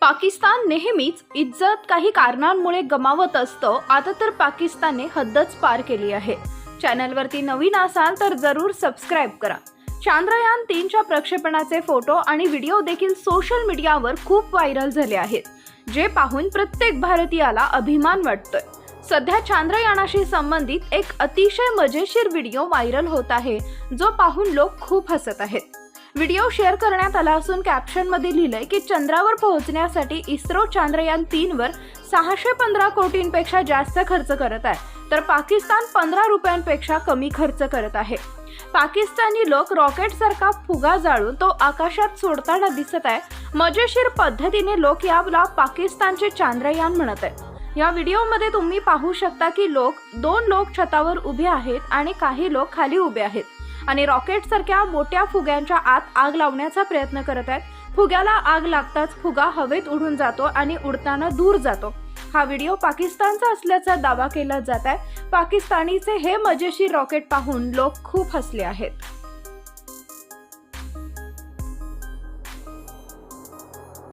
पाकिस्तान नेहमीच इज्जत काही कारणांमुळे गमावत असतं आता तर पाकिस्तानने हद्दच पार केली आहे. चॅनलवरती नवीन असाल तर जरूर सबस्क्राईब करा. चांद्रयान तीनच्या प्रक्षेपणाचे फोटो आणि व्हिडिओ देखील सोशल मीडियावर खूप व्हायरल झाले आहेत जे पाहून प्रत्येक भारतीयाला अभिमान वाटतोय. सध्या चांद्रयानाशी संबंधित एक अतिशय मजेशीर व्हिडिओ व्हायरल होत आहे जो पाहून लोक खूप हसत आहेत. व्हिडिओ शेअर करण्यात आला असून कॅप्शनमध्ये लिहिलंय की चंद्रावर पोहोचण्यासाठी इस्रो चांद्रयान तीनवर सहाशे पंधरा कोटींपेक्षा जास्त खर्च करत आहे. तर पाकिस्तान पंधरा रुपयांपेक्षा कमी खर्च करत आहे. पाकिस्तानी लोक रॉकेट सारखा फुगा जाळून तो आकाशात सोडताना दिसत आहे. मजेशीर पद्धतीने लोक याला पाकिस्तानचे चांद्रयान म्हणत आहे या व्हिडिओमध्ये तुम्ही पाहू शकता की लोक दोन लोक छतावर उभे आहेत आणि काही लोक खाली उभे आहेत. आणि रॉकेट सारख्या मोठ्या फुग्यांच्या आत आग लावण्याचा प्रयत्न करत आहेत. फुग्याला आग लागताच फुगा हवेत उडून जातो आणि उडताना दूर जातो. हा व्हिडिओ पाकिस्तानचा असल्याचा दावा केला जात आहे. पाकिस्तानीचे हे मजेशीर रॉकेट पाहून लोक खूप हसले आहेत.